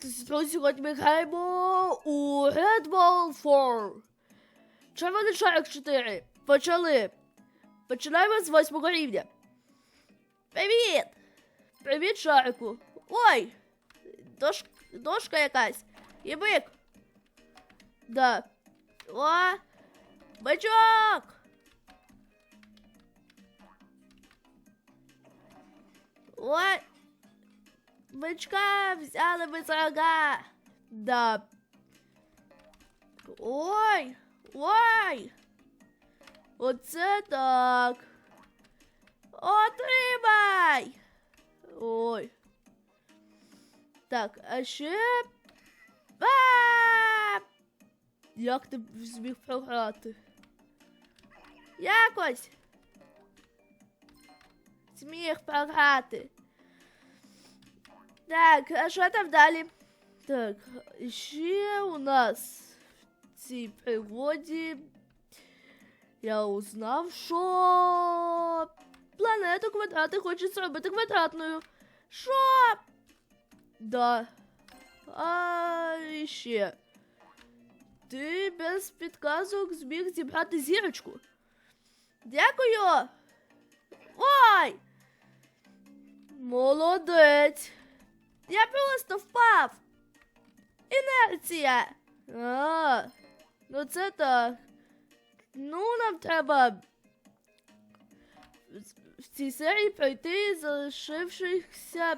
Привіт, сьогодні ми граємо у Red Ball 4. Червоний шарик 4. Почали. Починаємо з восьмого рівня. Привіт! Привіт, шарику. Ой! Дош... Дошка якась. І бик. Да. О! Бичок! Ой! Бичка взяли за рога. Да. Ой! Ой! Оце так. Отримай! Ой. Так, а ще. А! Як ти зміг програти? Якось. Зміг програти. Так, а що там далі? Так, ще у нас в цій пригоді я узнав, що планету квадрати хочуть зробити квадратною. Що? Да. А ще. Ти без підказок зміг зібрати зірочку. Дякую. Ой! Молодець. Я просто впав. Інерція. А, ну це так. Ну, нам треба в- цій серії пройти залишившихся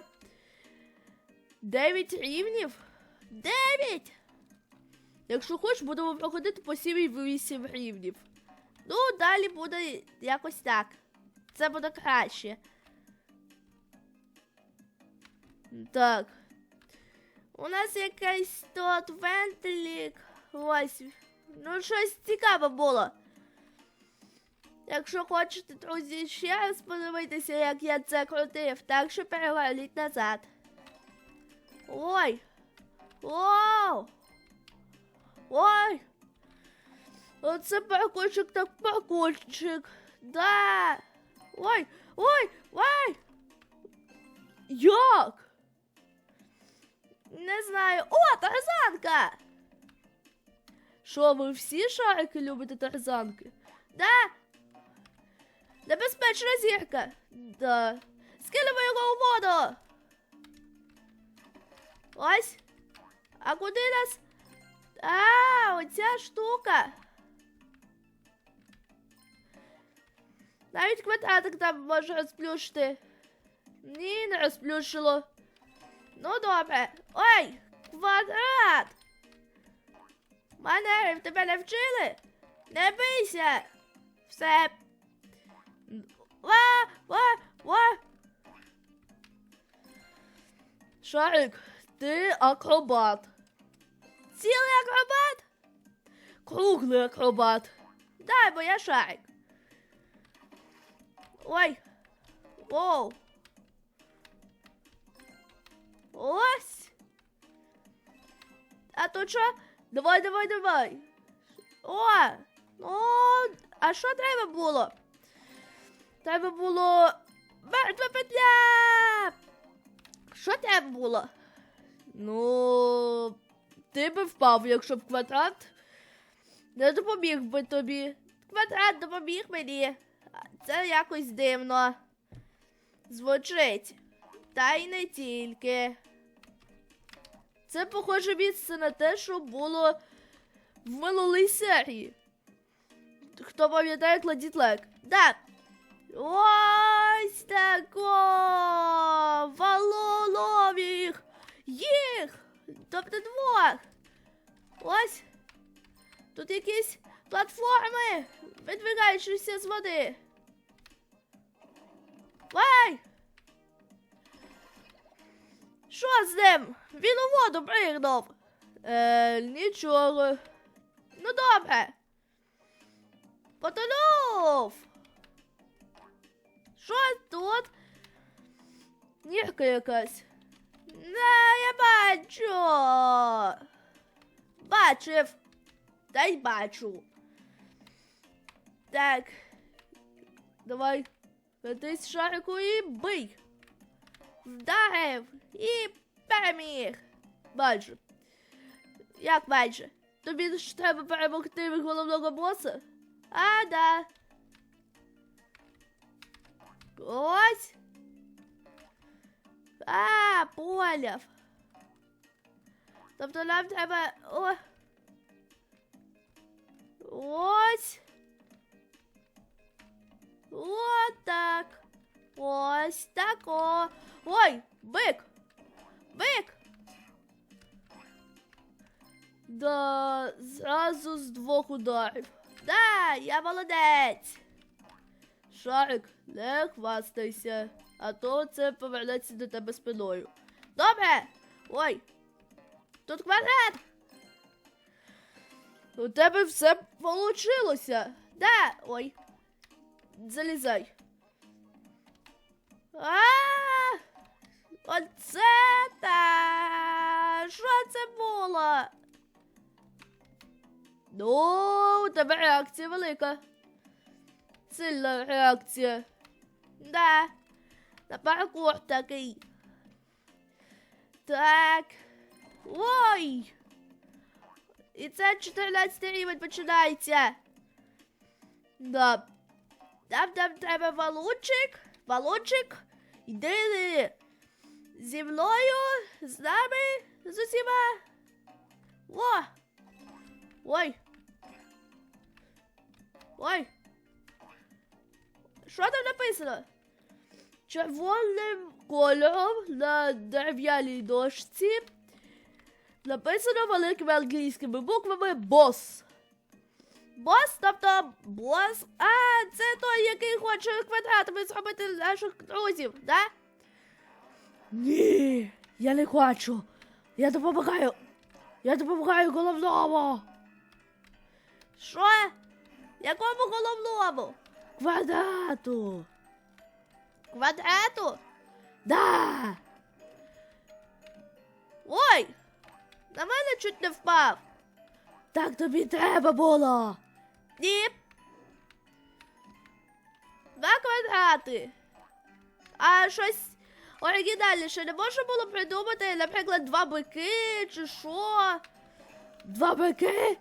9 рівнів. 9! Якщо хочеш, будемо проходити по 7-8 рівнів. Ну, далі буде якось так. Це буде краще. Так. У нас якийсь тут вентилік. Ось. Ну, щось цікаве було. Якщо хочете, друзі, ще раз подивитися, як я це крутив, так що переверніть назад. Ой! Вау! Ой! Оце паркурчик так паркурчик. Да! Ой! Ой! Ой! Як? Не знаю. О, тарзанка! Що, ви всі шарики любите тарзанки? Да? Небезпечна зірка. Да. Скинемо його у воду. Ось. А куди нас? А, оця штука. Навіть квадратик там може розплющити. Ні, не розплющило. Ну добре. Ой, квадрат. Манерів тебе не вчили? Не бийся. Все. Ва, ва, ва. Шарик, ти акробат. Цілий акробат? Круглий акробат. Дай, бо я шарик. Ой. Воу. Ось. А то що? Давай, давай, давай. О! Ну, а що треба було? Треба було. Мертва петля! Що треба було? Ну, ти би впав, якщо б квадрат не допоміг би тобі. Квадрат допоміг мені. Це якось дивно. Звучить. Та й не тільки. Це похоже місце на те, що було в минулій серії. Хто пам'ятає кладіть лайк? Да. Ось тако! Валолов їх! Їх! Тобто двох! Ось! Тут якісь платформи, видвигаючися з води. Вай! Що з ним? Він у воду пригнув. Е, нічого. Ну добре. Потонув. Що тут? Нірка якась. Не, я бачу. Бачив. Та й бачу. Так. Давай. Катись шарику і бий. Вдарив і переміг. Майже. Як майже? Тобі ж треба перемогти від головного боса? А, да. Ось. А, поняв. Тобто нам треба. О. Ось. От так. Ось так о. Ой, бик. Бик. Да, зразу з двох ударів. Да, я молодець. Шарик, не хвастайся, а то це повернеться до тебе спиною. Добре. Ой. Тут квадрат. У тебе все получилося. Да. Ой. Залізай. А! Оце та. Що це було? Ну, у тебе реакція велика. Сильна реакція. Да. На паркур такий. Так. Ой! І це 14 рівень починається. Да. Нам там треба валунчик. Валунчик. Йди зі мною, з нами, з усіма. О! Ой. Ой. Що там написано? Червоним кольором на дерев'яній дошці написано великими англійськими буквами бос. Бос, тобто бос. А, це той, який хоче квадратами зробити наших друзів, да? Ні, я не хочу. Я допомагаю. Я допомагаю головному. Що? Якому головному? Квадрату. Квадрату? Да. Ой! На мене чуть не впав. Так тобі треба було. Ні. Два квадрати. А щось оригінальніше не можна було придумати, наприклад, два бики чи що? Два бики?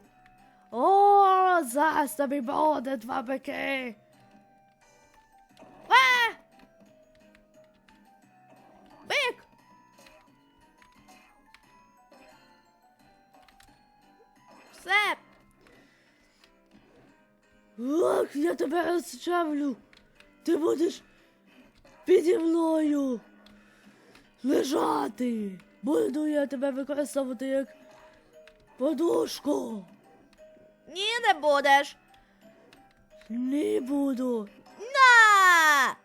О, зараз тобі буде два бики. А! Бик! Все. Ох, я тебе розчавлю. Ти будеш піді мною лежати. Буду я тебе використовувати як подушку. Ні, не будеш. Не буду. На!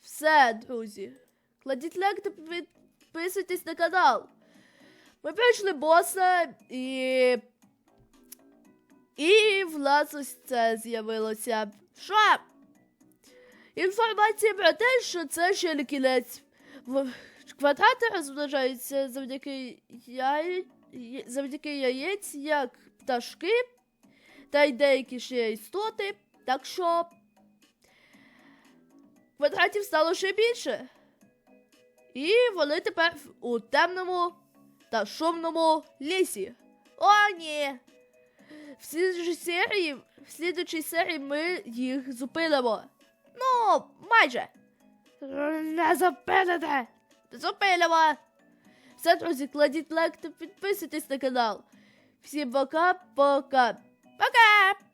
Все, друзі. Кладіть лайк та підписуйтесь на канал. Ми пройшли боса і. І в нас ось це з'явилося. Що? Інформація про те, що це ще не кінець. Квадрати розмножаються завдяки яй... завдяки яєць, як пташки, та й деякі ще істоти. Так що квадратів стало ще більше. І вони тепер у темному та шумному лісі. О, ні! В слідчій серії, в слідчій серії ми їх зупинимо. Ну, майже. Не зупините. Зупинимо. Все, друзі, кладіть лайк та підписуйтесь на канал. Всім пока-пока. Пока!